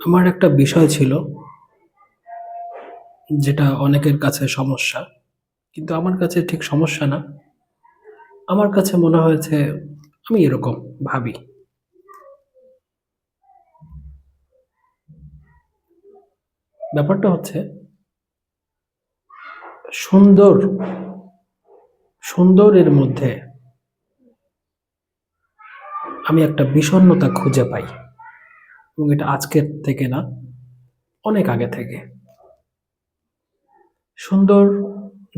আমার একটা বিষয় ছিল যেটা অনেকের কাছে সমস্যা, কিন্তু আমার কাছে ঠিক সমস্যা না। আমার কাছে মনে হয়েছে আমি এরকম ভাবি। ব্যাপারটা হচ্ছে সুন্দর, সুন্দরের মধ্যে আমি একটা বিষণ্ণতা খুঁজে পাই। এবং এটা আজকের থেকে না, অনেক আগে থেকে। সুন্দর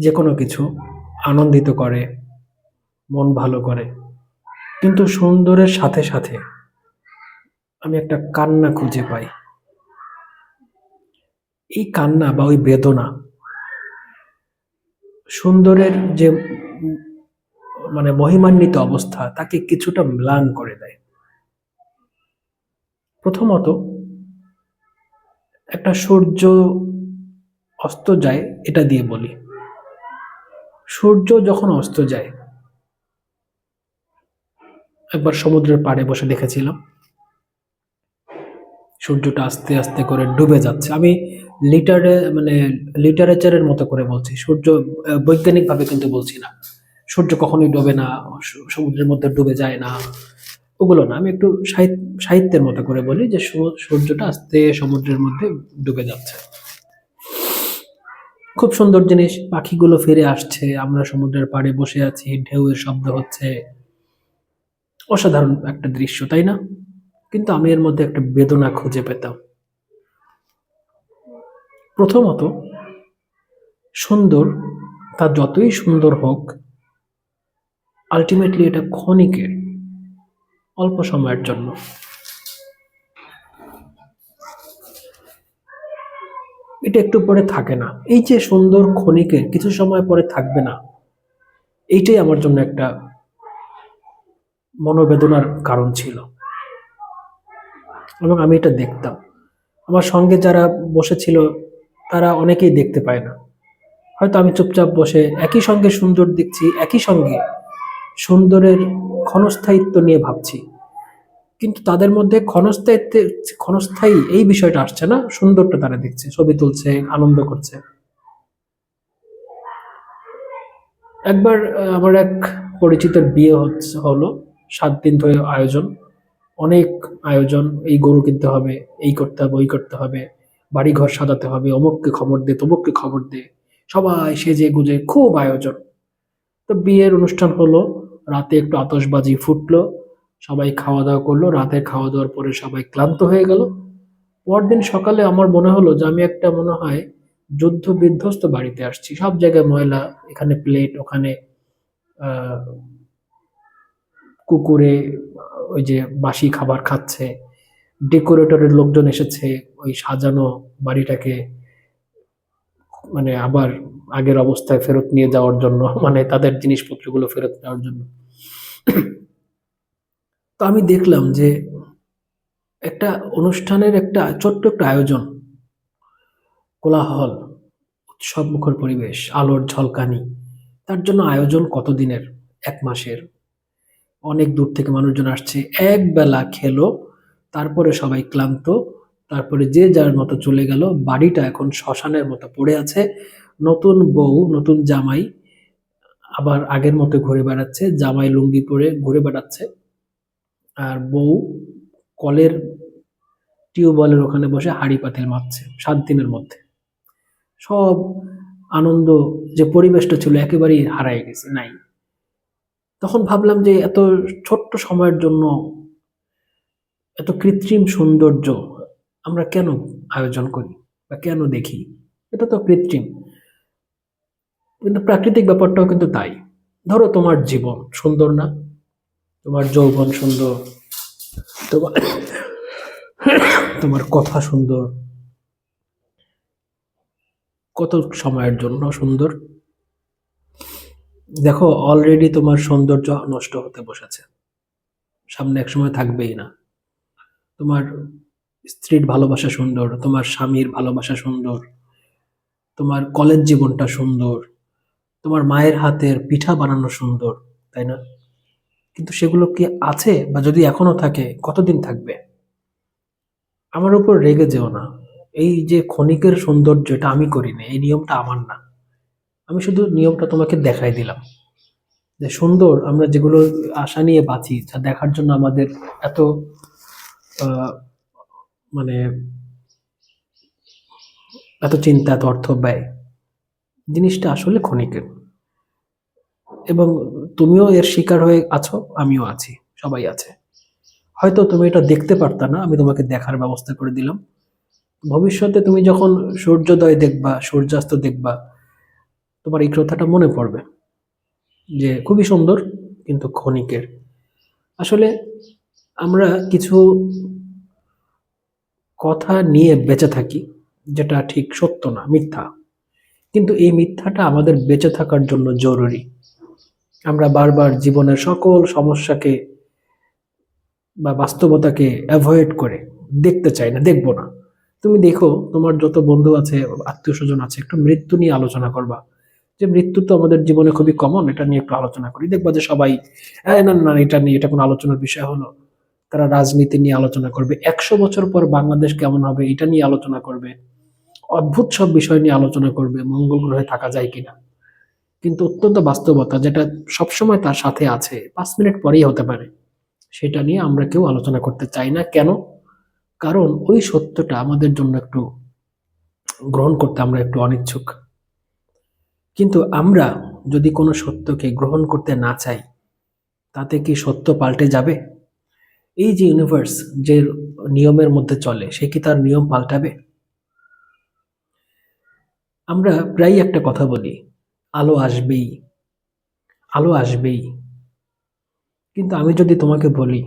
যে কোনো কিছু আনন্দিত করে, মন ভালো করে। কিন্তু সুন্দরের সাথে সাথে আমি একটা কান্না খুঁজে পাই। এই কান্না বা ওই বেদনা সুন্দরের যে মানে মহিমান্বিত অবস্থা, তাকে কিছুটা ম্লান করে দেয়। প্রথমত, একটা সূর্য অস্ত যায়, এটা দিয়ে বলি। সূর্য যখন অস্ত যায়, একবার সমুদ্রের পাড়ে বসে দেখেছিলাম। সূর্যটা আস্তে আস্তে করে ডুবে যাচ্ছে। আমি লিটারে মানে লিটারেচারের মতো করে বলছি। সূর্য বৈজ্ঞানিকভাবে কিন্তু বলছি না। সূর্য কখনোই ডোবে না সমুদ্রের মধ্যে ডুবে যায় না। ওগুলো না, আমি একটু সাহিত্য সাহিত্যের মতো করে বলি যে সূর্যটা আস্তে সমুদ্রের মধ্যে ডুবে যাচ্ছে। খুব সুন্দর জিনিস, পাখিগুলো ফিরে আসছে, আমরা সমুদ্রের পাড়ে বসে আছি, ঢেউয়ের শব্দ হচ্ছে। অসাধারণ একটা দৃশ্য, তাই না? কিন্তু আমি এর মধ্যে একটা বেদনা খুঁজে পেতাম। প্রথমত, সুন্দর, তা যতই সুন্দর হোক আলটিমেটলি এটা ক্ষণিকের অল্প সময়ের জন্য। এটা একটু পরে থাকে না। এই যে সুন্দর ক্ষণিকের কিছু সময় পরে থাকবে না, এইটাই আমার জন্য একটা মনোবেদনার কারণ ছিল। এবং আমি এটা দেখতাম। আমার সঙ্গে যারা বসেছিল, তারা অনেকেই দেখতে পায় না। হয়তো আমি চুপচাপ বসে একই সঙ্গে সুন্দর দেখছি, একই সঙ্গে সুন্দরের ক্ষণস্থায়িত্ব নিয়ে ভাবছি। কিন্তু তাদের মধ্যে ক্ষণস্থায়িত্বে, ক্ষণস্থায়ী এই বিষয়টা আসছে না? সুন্দরটা তারা দেখছে, ছবি তুলছে, আনন্দ করছে। একবার আমার এক পরিচিতের বিয়ে হচ্ছে, হলো সাত দিন ধরে আয়োজন। অনেক আয়োজন, এই গরু কিনতে হবে, এই করতে হবে, ওই করতে হবে বাড়ি ঘর সাজাতে হবে, অমুককে খবর দে, তমুককে খবর দে, সবাই সেজে গুজে, খুব আয়োজন। তো বিয়ের অনুষ্ঠান হলো রাতে একটু আতশবাজি ফুটলো, সবাই খাওয়া দাওয়া করল, রাতে খাওয়া দাওয়ার পরে সবাই ক্লান্ত হয়ে গেল। পরদিন সকালে আমার মনে হলো যে আমি একটা মনে হয় যুদ্ধ বিধ্বস্ত বাড়িতে আসছি। সব জায়গায় ময়লা, এখানে প্লেট ওখানে কুকুরে, ওই যে বাসি খাবার খাচ্ছে ডেকোরেটরের লোকজন এসেছে, ওই সাজানো বাড়িটাকে মানে আবার আগের অবস্থায় ফেরত নিয়ে যাওয়ার জন্য মানে তাদের জিনিসপত্রগুলো ফেরত নেওয়ার জন্য। তো আমি দেখলাম যে একটা অনুষ্ঠানের একটা ছোট্ট একটা আয়োজন, কোলাহল উৎসব মুখর পরিবেশ, আলোর ঝলকানি, তার জন্য আয়োজন কতদিনের? এক মাসের। অনেক দূর থেকে মানুষজন আসছে, এক বেলা খেলো, তারপরে সবাই ক্লান্ত, তারপরে যে যার মতো চলে গেল, বাড়িটা এখন শ্মশানের মতো পড়ে আছে নতুন বউ, নতুন জামাই, আবার আগের মতো ঘুরে বেড়াচ্ছে, জামাই লুঙ্গি পরে ঘুরে বেড়াচ্ছে। আর বউ কলের টিউবওয়েলের ওখানে বসে হাড়ি পাতিল মারছে সাত দিনের মধ্যে। সব আনন্দ, যে পরিবেশটা ছিল একেবারেই হারায় গেছে, নাই। তখন ভাবলাম যে এত ছোট্ট সময়ের জন্য, এত কৃত্রিম সৌন্দর্য আমরা কেন আয়োজন করি বা কেন দেখি? এটা তো কৃত্রিম। কিন্তু প্রাকৃতিক ব্যাপারটাও কিন্তু তাই। ধরো তোমার জীবন সুন্দর না, তোমার যৌবন সুন্দর, তোমার তোমার কথা সুন্দর, কত সময়ের জন্য সুন্দর? দেখো অলরেডি তোমার সৌন্দর্য নষ্ট হতে বসেছে। সামনে এক সময় থাকবেই না। তোমার স্ত্রীর ভালোবাসা সুন্দর, তোমার স্বামীর ভালোবাসা সুন্দর, তোমার কলেজ জীবনটা সুন্দর তোমার মায়ের হাতের পিঠা বানানো সুন্দর, তাই না? কিন্তু সেগুলো কি আছে বা যদি এখনও থাকে, কতদিন থাকবে? আমার উপর রেগে যেও না। এই যে ক্ষণিকের সৌন্দর্য এটা আমি করি না এই নিয়মটা আমার না। আমি শুধু নিয়মটা তোমাকে দেখাই দিলাম। যে সুন্দর আমরা যেগুলো আশা নিয়ে বাঁচি, যা দেখার জন্য আমাদের এত মানে এত চিন্তা, এত অর্থ ব্যয় জিনিসটা আসলে ক্ষণিকের। এবং তুমিও এর শিকার হয়ে আছো, আমিও আছি, সবাই আছে। হয়তো তুমি এটা দেখতে পারতা না, আমি তোমাকে দেখার ব্যবস্থা করে দিলাম। ভবিষ্যতে তুমি যখন সূর্যোদয় দেখবা, সূর্যাস্ত দেখবা, তোমার এই কথাটা মনে পড়বে যে খুবই সুন্দর, কিন্তু ক্ষণিকের। আসলে আমরা কিছু কথা নিয়ে বেঁচে থাকি, যেটা ঠিক সত্য না, মিথ্যা। কিন্তু এই মিথ্যাটা আমাদের বেঁচে থাকার জন্য জরুরি। আমরা বারবার জীবনের সকল সমস্যাকে বা বাস্তবতাকে অ্যাভয়েড করে দেখতে চাই না দেখব না। তুমি দেখো তোমার যত বন্ধু আছে আত্মীয় স্বজন আছে একটু মৃত্যু নিয়ে আলোচনা করবা। যে মৃত্যু তো আমাদের জীবনে খুবই কমন এটা নিয়ে একটু আলোচনা করি। দেখবা যে সবাই "এই না না না, এটা নিয়ে এটা কোনো আলোচনার বিষয় হলো। তারা রাজনীতি নিয়ে আলোচনা করবে। একশো বছর পর বাংলাদেশ কেমন হবে এটা নিয়ে আলোচনা করবে। অদ্ভুত সব বিষয় নিয়ে আলোচনা করবে, মঙ্গল গ্রহে থাকা যায় কিনা। কিন্তু অত্যন্ত বাস্তবতা যেটা সবসময় তার সাথে আছে, পাঁচ মিনিট পরেই হতে পারে। সেটা নিয়ে আমরা কেউ আলোচনা করতে চাই না। কেন? কারণ ওই সত্যটা আমাদের জন্য একটু গ্রহণ করতে আমরা একটু অনিচ্ছুক। কিন্তু আমরা যদি কোনো সত্যকে গ্রহণ করতে না চাই, তাতে কি সত্য পাল্টে যাবে? এই যে ইউনিভার্স যে নিয়মের মধ্যে চলে, সে কি তার নিয়ম পাল্টাবে? আমরা প্রায় একটা কথা বলি, আলো আসবেই আলো আসবেই। কিন্তু আমি যদি তোমাকে বলি,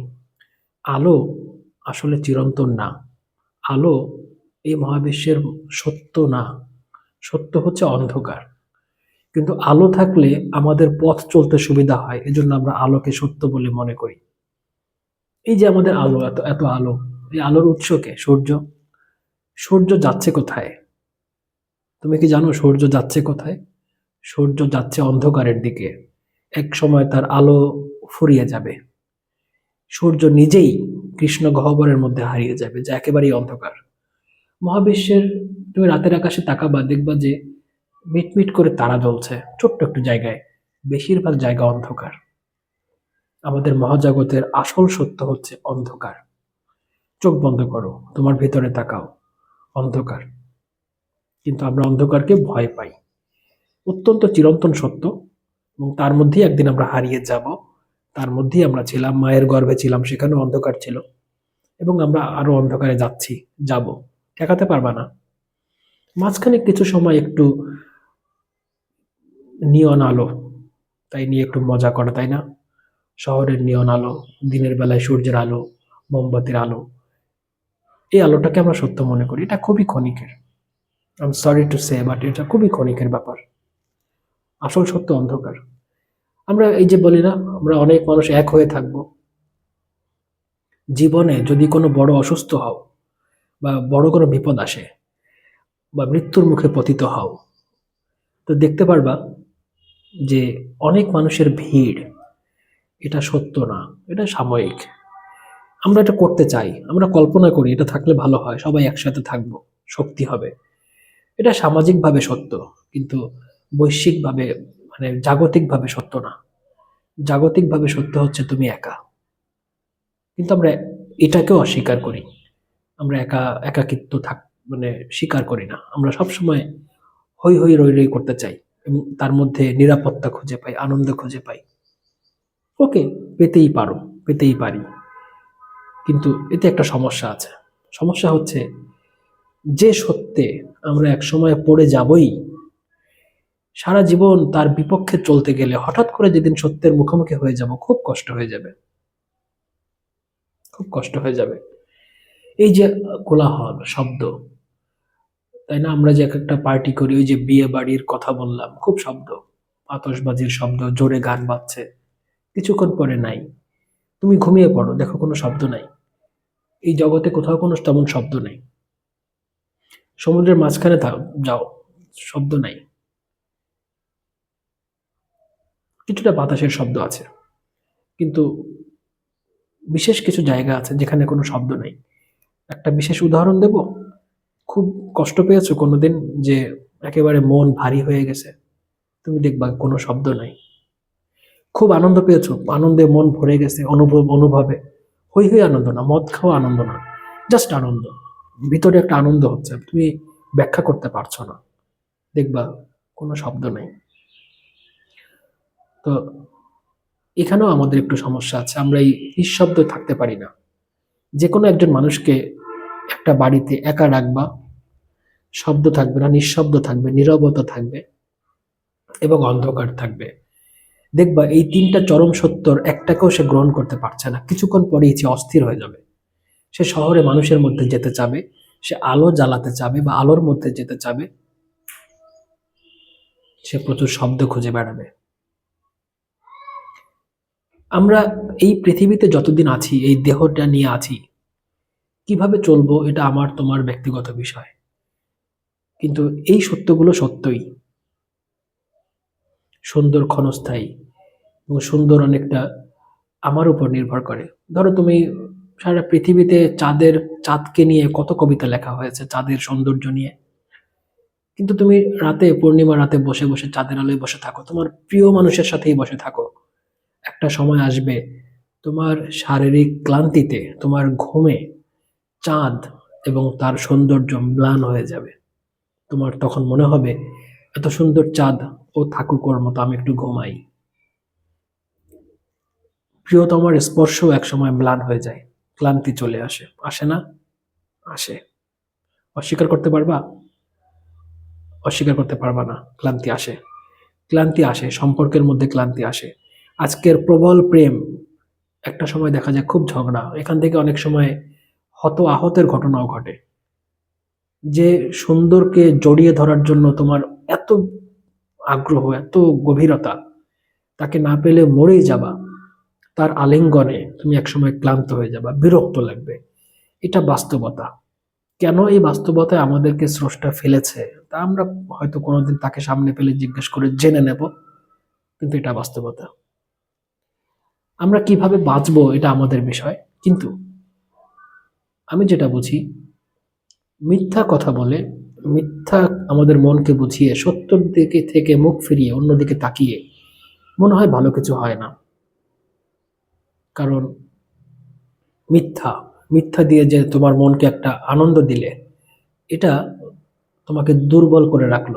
আলো আসলে চিরন্তন না, আলো এই মহাবিশ্বের সত্য না, সত্য হচ্ছে অন্ধকার। কিন্তু আলো থাকলে আমাদের পথ চলতে সুবিধা হয়, এজন্য আমরা আলোকে সত্য বলে মনে করি। এই যে আমাদের আলো, এত এত আলো, এই আলোর উৎসকে সূর্য? সূর্য যাচ্ছে কোথায়? তুমি কি জানো সূর্য যাচ্ছে কোথায়? সূর্য যাচ্ছে অন্ধকারের দিকে। এক সময় তার আলো ফুরিয়ে যাবে। সূর্য নিজেই কৃষ্ণ গহ্বরের মধ্যে হারিয়ে যাবে, যা একেবারেই অন্ধকার। মহাবিশ্বের তুমি রাতের আকাশে তাকাবা, দেখবা যে মিটমিট করে তারা জ্বলছে, ছোট্ট একটু জায়গায়। বেশিরভাগ জায়গা অন্ধকার। আমাদের মহাজগতের আসল সত্য হচ্ছে অন্ধকার। চোখ বন্ধ করো, তোমার ভিতরে তাকাও, অন্ধকার। কিন্তু আমরা অন্ধকারকে ভয় পাই। অত্যন্ত চিরন্তন সত্য এবং তার মধ্যেই একদিন আমরা হারিয়ে যাব। তার মধ্যেই আমরা ছিলাম, মায়ের গর্ভে ছিলাম, সেখানেও অন্ধকার ছিল এবং আমরা আরও অন্ধকারে যাচ্ছি, যাব। ঠেকাতে পারবা না। মাঝখানে কিছু সময় একটু নিয়ন আলো, তাই নিয়ে একটু মজা করা, তাই না? শহরের নিয়ন আলো, দিনের বেলায় সূর্যের আলো, মোমবাতির আলো, এই আলোটাকে আমরা সত্য মনে করি। এটা খুবই ক্ষণিকের। I am sorry to say but এটা খুবই ক্ষণিকের ব্যাপার। আসল সত্য অন্ধকার। আমরা এই যে বলি না, আমরা অনেক মানুষ এক হয়ে থাকব। জীবনে যদি কোনো বড় অসুস্থ হও, বা বড় কোনো বিপদ আসে, বা মৃত্যুর মুখে পতিত হও, তো দেখতে পারবা যে অনেক মানুষের ভিড়, এটা সত্য না, এটা সাময়িক। আমরা এটা করতে চাই, আমরা কল্পনা করি, এটা থাকলে ভালো হয়, সবাই একসাথে থাকব, শক্তি হবে। এটা সামাজিকভাবে সত্য, কিন্তু বৈশ্বিকভাবে মানে জাগতিকভাবে সত্য না। জাগতিকভাবে সত্য হচ্ছে তুমি একা। কিন্তু আমরা এটাকেও অস্বীকার করি। আমরা একা, একাকিত্ব থাক মানে স্বীকার করি না। আমরা সবসময় হই হই রই রই করতে চাই এবং তার মধ্যে নিরাপত্তা খুঁজে পাই, আনন্দ খুঁজে পাই। ওকে, পেতেই পারো, পেতেই পারি। কিন্তু এতে একটা সমস্যা আছে। সমস্যা হচ্ছে যে সত্যে আমরা এক সময় পড়ে যাবই। সারা জীবন তার বিপক্ষে চলতে গেলে হঠাৎ করে যেদিন সত্যের মুখোমুখি হয়ে যাব, খুব কষ্ট হয়ে যাবে। খুব কষ্ট হয়ে যাবে। এই যে কোলাহল, শব্দ, তাই না? আমরা যে এক একটা পার্টি করি, ওই যে বিয়ে বাড়ির কথা বললাম, খুব শব্দ। আতসবাজির শব্দ, জোরে গান বাজছে। কিছুক্ষণ পরে নাই। তুমি ঘুমিয়ে পড়ো, দেখো কোনো শব্দ নাই। এই জগতে কোথাও কোনো তেমন শব্দ নেই। সমুদ্রের মাঝখানে যাও। শব্দ নাই। কিছুটা বাতাসের শব্দ আছে। কিন্তু বিশেষ কিছু জায়গা আছে যেখানে কোনো শব্দ নেই। একটা বিশেষ উদাহরণ দেব? খুব কষ্ট পেয়েছ কোনোদিন যে একেবারে মন ভারী হয়ে গেছে? তুমি দেখবা কোনো শব্দ নাই। খুব আনন্দ পেয়েছ। আনন্দে মন ভরে গেছে, অনুভব, অনুভবে। হই হই আনন্দ না, মদ খাওয়া আনন্দ না জাস্ট আনন্দ। ভিতরে একটা আনন্দ হচ্ছে, তুমি ব্যাখ্যা করতে পারছ না। দেখবা, কোনো শব্দ নাই। তো এখানেও আমাদের একটু সমস্যা আছে, আমরা এই নিঃশব্দ থাকতে পারি না। যে কোনো একজন মানুষকে একটা বাড়িতে একা রাখবা, শব্দ থাকবে না, নিঃশব্দ থাকবে, নীরবতা থাকবে এবং অন্ধকার থাকবে। দেখবা, এই তিনটা চরম সত্যর একটাকেও সে গ্রহণ করতে পারছে না, কিছুক্ষণ পরেই সে অস্থির হয়ে যাবে। সে শহরে মানুষের মধ্যে যেতে চাবে, সে আলো জ্বালাতে চাবে বা আলোর মধ্যে যেতে চাবে, সে প্রচুর শব্দ খুঁজে বেড়াবে। আমরা এই পৃথিবীতে যতদিন আছি, এই দেহটা নিয়ে আছি, কীভাবে চলবো এটা আমার তোমার ব্যক্তিগত বিষয়। কিন্তু এই সত্যগুলো সত্যই। সুন্দর ক্ষণস্থায়ী এবং সুন্দর অনেকটা আমার উপর নির্ভর করে। ধরো তুমি সারা পৃথিবীতে চাঁদের, চাঁদকে নিয়ে কত কবিতা লেখা হয়েছে, চাঁদের সৌন্দর্য নিয়ে। কিন্তু তুমি রাতে, পূর্ণিমা রাতে বসে বসে চাঁদের আলোয় বসে থাকো। তোমার প্রিয় মানুষের সাথেই বসে থাকো। একটা সময় আসবে, তোমার শারীরিক ক্লান্তিতে, তোমার ঘুমে চাঁদ এবং তার সৌন্দর্য ম্লান হয়ে যাবে। তোমার তখন মনে হবে, এত সুন্দর চাঁদ, ও থাকুক ওর মতো, আমি একটু ঘুমাই। প্রিয়তমার স্পর্শ একসময় ম্লান হয়ে যায়। ক্লান্তি চলে আসে। আসে না? আসে। অস্বীকার করতে পারবা? অস্বীকার করতে পারবা না। ক্লান্তি আসে। ক্লান্তি আসে। সম্পর্কের মধ্যে ক্লান্তি আসে। আজকের প্রবল প্রেম, একটা সময় দেখা যায় খুব ঝগড়া। এখান থেকে অনেক সময় হত আহতের ঘটনাও ঘটে। যে সুন্দরকে জড়িয়ে ধরার জন্য তোমার এত আগ্রহ, এত গভীরতা, তাকে না পেলে মরেই যাবা। তার আলিঙ্গনে তুমি একসময় ক্লান্ত হয়ে যাবা, বিরক্ত লাগবে। এটা বাস্তবতা। কেন এই বাস্তবতায় আমাদেরকে স্রষ্টা ফেলেছে? তা আমরা হয়তো কোনোদিন তাকে সামনে পেলে জিজ্ঞেস করে জেনে নেব, কিন্তু এটা বাস্তবতা। আমরা কীভাবে বাঁচবো এটা আমাদের বিষয়, কিন্তু আমি যেটা বুঝি, মিথ্যা কথা বলে, মিথ্যা আমাদের মনকে বুঝিয়ে সত্যর দিকে থেকে মুখ ফিরিয়ে অন্যদিকে তাকিয়ে মনে হয় ভালো কিছু হয় না। কারণ মিথ্যা মিথ্যা দিয়ে যে তোমার মনকে একটা আনন্দ দিলে, এটা তোমাকে দুর্বল করে রাখল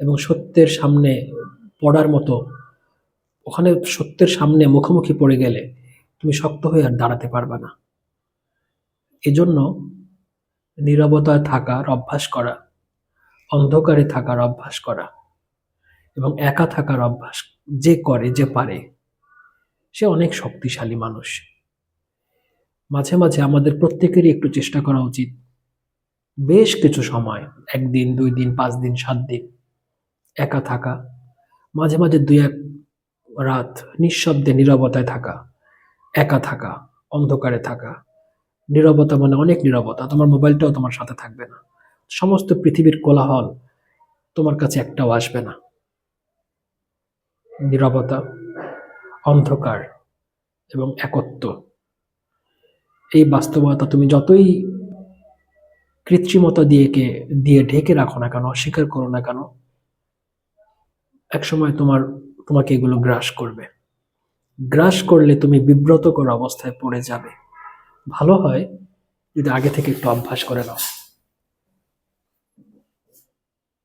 এবং সত্যের সামনে পড়ার মতো, ওখানে সত্যের সামনে মুখোমুখি পড়ে গেলে তুমি শক্ত হয়ে আর দাঁড়াতে পারবে না। এজন্য নীরবতায় থাকার অভ্যাস করা, অন্ধকারে থাকার অভ্যাস করা এবং একা থাকার অভ্যাস যে করে, যে পারে সে অনেক শক্তিশালী মানুষ। মাঝে মাঝে আমাদের প্রত্যেকেরই একটু চেষ্টা করা উচিত। বেশ কিছু সময়, একদিন, দুই দিন, পাঁচ দিন, সাত দিন একা থাকা, মাঝে মাঝে দুই এক রাত নিঃশব্দে নীরবতায় থাকা, একা থাকা, অন্ধকারে থাকা। নীরবতা মানে অনেক নীরবতা, তোমার মোবাইলটাও তোমার সাথে থাকবে না। সমস্ত পৃথিবীর কোলাহল তোমার কাছে একটাও আসবে না। নীরবতা অন্ধকার এবং একত্ব। এই বাস্তবতা তুমি যতই কৃত্রিমতা দিয়ে কে দিয়ে ঢেকে রাখো না কেন অস্বীকার করো না কেন, একসময় তোমার, তোমাকে এগুলো গ্রাস করবে। গ্রাস করলে তুমি বিব্রতকর অবস্থায় পড়ে যাবে। ভালো হয় যদি আগে থেকে একটু অভ্যাস করে নাও।